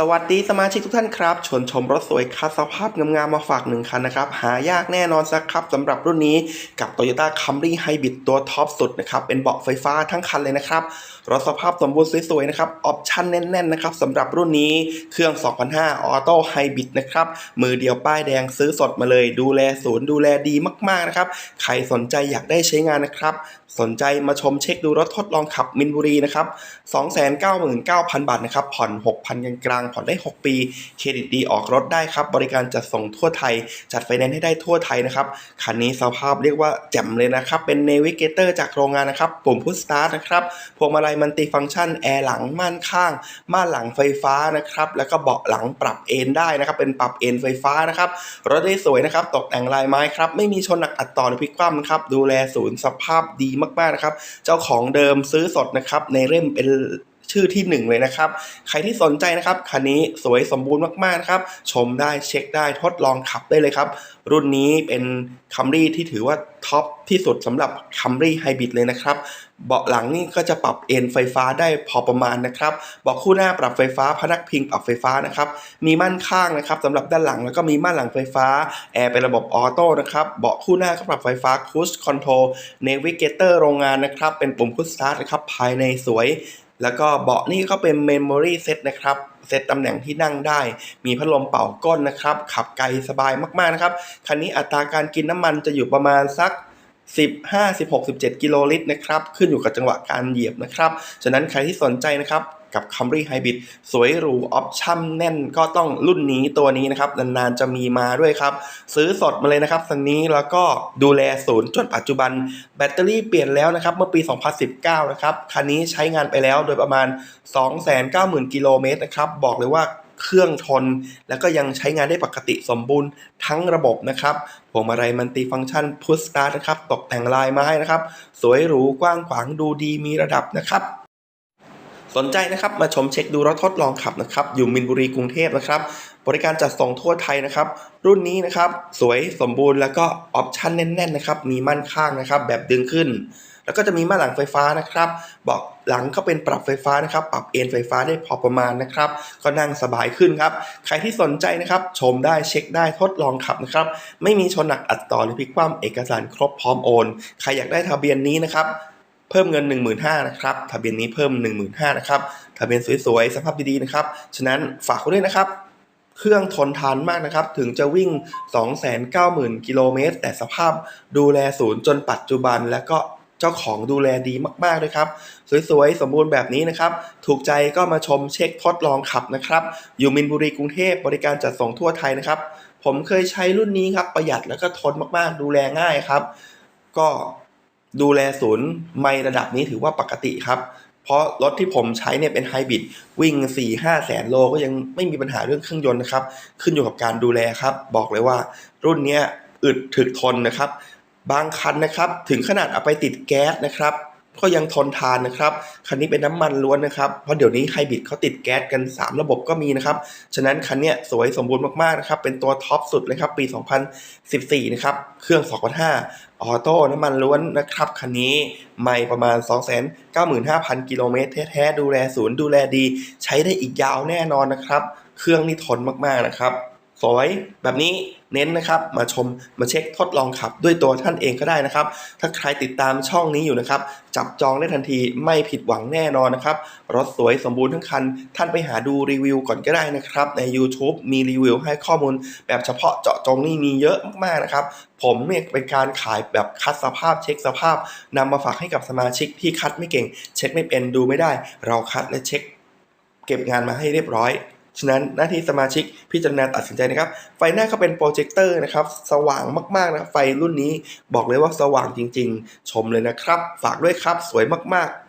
สวัสดีสมาชิกทุกท่านครับ ชวนชมรถสวยคัดสภาพงามๆมาฝากหนึ่งคันนะครับ หายากแน่นอนสักครับสำหรับรุ่นนี้กับ Toyota Camry Hybrid ตัวท็อปสุดนะครับ เป็นเบาะไฟฟ้าทั้งคันเลยนะครับ รถสภาพสมบูรณ์สวยๆนะครับ ออปชั่นแน่นๆนะครับสำหรับรุ่นนี้เครื่อง 2005 ออโต้ไฮบริดนะครับ มือเดียวป้ายแดงซื้อสดมาเลย ดูแลศูนย์ดูแลดีมากๆนะครับ ใครสนใจอยากได้ใช้งานนะครับ สนใจมาชมเช็คดูรถทดลองขับมินบุรีนะครับ 299,000 บาทนะครับ ผ่อน 6,000กลางๆผ่อนได้ 6 ปี เครดิตดีออกรถได้ครับ บริการจัดส่งทั่วไทย จัดไฟแนนซ์ให้ได้ทั่วไทยนะครับ คันนี้สภาพเรียกว่าแจ่มเลยนะครับ เป็นเนวิเกเตอร์จากโรงงานนะครับ ปุ่มพุชสตาร์ทนะครับ พวงมาลัยมัลติฟังก์ชัน แอร์หลัง ม่านข้าง ม่านหลังไฟฟ้านะครับ แล้วก็เบาะหลังปรับเอนได้นะครับ เป็นปรับเอนไฟฟ้านะครับ รถได้สวยนะครับ ตกแต่งลายไม้ครับ ไม่มีชนหนักอัดต่อหรือพลิกคว่ำนะครับ ดูแลศูนย์สภาพดีมากๆนะครับ เจ้าของเดิมซื้อสดนะครับ ในเล่มเป็น ชื่อที่หนึ่งเลยนะครับ ใครที่สนใจนะครับคันนี้สวยสมบูรณ์มากๆนะครับ ชมได้เช็คได้ทดลองขับได้เลยครับ รุ่นนี้เป็นคัมรี่ที่ถือว่าท็อปที่สุดสำหรับคัมรี่ไฮบริดเลยนะครับ เบาะหลังนี่ก็จะปรับเอนไฟฟ้าได้พอประมาณนะครับเบาะคู่หน้าปรับไฟฟ้าพนักพิงปรับไฟฟ้านะครับ มีม่านข้างนะครับสำหรับด้านหลังแล้วก็มีม่านหลังไฟฟ้าแอร์เป็นระบบออโต้นะครับเบาะคู่หน้าก็ปรับไฟฟ้าคูสคอนโทรลเนวิเกเตอร์โรงงานนะครับเป็นปุ่มคุ s สตาร์ทนะครับภายในสวย แล้วก็เบาะนี่ก็เป็นเมมโมรี่เซตนะครับเซตตำแหน่งที่นั่งได้ มีพัดลมเป่าก้นนะครับ ขับไกลสบายมากๆนะครับ คันนี้อัตราการกินน้ำมันจะอยู่ประมาณสัก15 16 17 กิโลลิตรนะครับ ขึ้นอยู่กับจังหวะการเหยียบนะครับ ฉะนั้นใครที่สนใจนะครับ กับ Camry Hybrid สวยหรู ออปชั่นแน่นก็ต้องรุ่นนี้ตัวนี้นะครับ นานๆ จะมีมาด้วยครับ ซื้อสดมาเลยนะครับคันนี้แล้วก็ดูแลศูนย์จนปัจจุบัน แบตเตอรี่เปลี่ยนแล้วนะครับ เมื่อปี 2019 นะครับ คันนี้ใช้งานไปแล้วโดยประมาณ 290,000 กิโลเมตรนะครับ บอกเลยว่าเครื่องทน แล้วก็ยังใช้งานได้ปกติสมบูรณ์ทั้งระบบนะครับพวงมาลัยมันติฟังก์ชันพุชสตาร์ทนะครับ ตกแต่งลายไม้นะครับ สวยหรูกว้างขวางดูดีมีระดับนะครับ สนใจนะครับมาชมเช็คดูรถทดลองขับนะครับ อยู่มินบุรีกรุงเทพนะครับ บริการจัดส่งทั่วไทยนะครับ รุ่นนี้นะครับ สวยสมบูรณ์แล้วก็ออปชั่นแน่นๆนะครับ มีม่นข้างนะครับ แบบดึงขึ้น แล้วก็จะมีม่านหลังไฟฟ้านะครับบาะหลังก็เป็นปรับไฟฟ้านะครับ ปรับเอนไฟฟ้าได้พอประมาณนะครับ ก็นั่งสบายขึ้นครับ ใครที่สนใจนะครับ ชมได้เช็คได้ทดลองขับนะครับ ไม่มีชนหนักอัดต่อหรือพลิกคว่ำเอกสารครบพร้อมโอน ใครอยากได้ทะเบียนนี้นะครับ เพิ่มเงิน 15,000นะครับทะเบียนนี้เพิ่ม 15,000นะครับทะเบียนสวยๆสภาพดีๆนะครับฉะนั้นฝากไว้ด้วยนะครับเครื่องทนทานมากนะครับ ถึงจะวิ่ง 290,000 กิโลเมตร แต่สภาพดูแลศูนย์จนปัจจุบัน และก็เจ้าของดูแลดีมากๆด้วยครับ สวยๆ สมบูรณ์แบบนี้นะครับ ถูกใจก็มาชมเช็คทดลองขับนะครับ อยู่มินบุรีกรุงเทพบริการจัดส่งทั่วไทยนะครับ ผมเคยใช้รุ่นนี้ครับ ประหยัดแล้วก็ทนมากๆ ดูแลง่ายครับ ก็ ดูแลศูนย์ไม่ระดับนี้ถือว่าปกติครับ เพราะรถที่ผมใช้เนี่ยเป็นไฮบริดวิ่ง 4 5 แสนโลก็ยังไม่มีปัญหาเรื่องเครื่องยนต์นะครับ ขึ้นอยู่กับการดูแลครับ บอกเลยว่า รุ่นนี้อึดถึกทนนะครับ บางคันนะครับ ถึงขนาดเอาไปติดแก๊สนะครับ ก็ยังทนทานนะครับ คันนี้เป็นน้ำมันล้วนนะครับ เพราะเดี๋ยวนี้ไฮบริดเขาติดแก๊สกัน 3 ระบบก็มีนะครับ ฉะนั้นคันเนี้ยสวยสมบูรณ์มากๆนะครับ เป็นตัวท็อปสุดเลยครับ ปี 2014 นะครับ เครื่อง 2.5 ออโต้น้ำมันล้วนนะครับ คันนี้ไม่ประมาณ 295,000 กิโลเมตรแท้ๆ ดูแลศูนย์ดูแลดี ใช้ได้อีกยาวแน่นอนนะครับ เครื่องนี่ทนมากๆนะครับ สวยแบบนี้เน้นนะครับมาชมมาเช็คทดลองขับด้วยตัวท่านเองก็ได้นะครับ ถ้าใครติดตามช่องนี้อยู่นะครับ จับจองได้ทันทีไม่ผิดหวังแน่นอนนะครับ รถสวยสมบูรณ์ทั้งคัน ท่านไปหาดูรีวิวก่อนก็ได้นะครับ ใน YouTube มีรีวิวให้ข้อมูล แบบเฉพาะเจาะจงนี่มีเยอะมากๆนะครับ ผมเนี่ยเป็นการขายแบบคัดสภาพเช็คสภาพนำมาฝากให้กับสมาชิกที่คัดไม่เก่ง เช็คไม่เป็นดูไม่ได้ เราคัดและเช็ค เก็บงานมาให้เรียบร้อย ฉะนั้นหน้าที่สมาชิกพิจารณาตัดสินใจนะครับ ไฟหน้าก็เป็นโปรเจคเตอร์นะครับ สว่างมากๆนะไฟรุ่นนี้บอกเลยว่าสว่างจริง ๆ ชมเลยนะครับ ฝากด้วยครับสวยมากๆ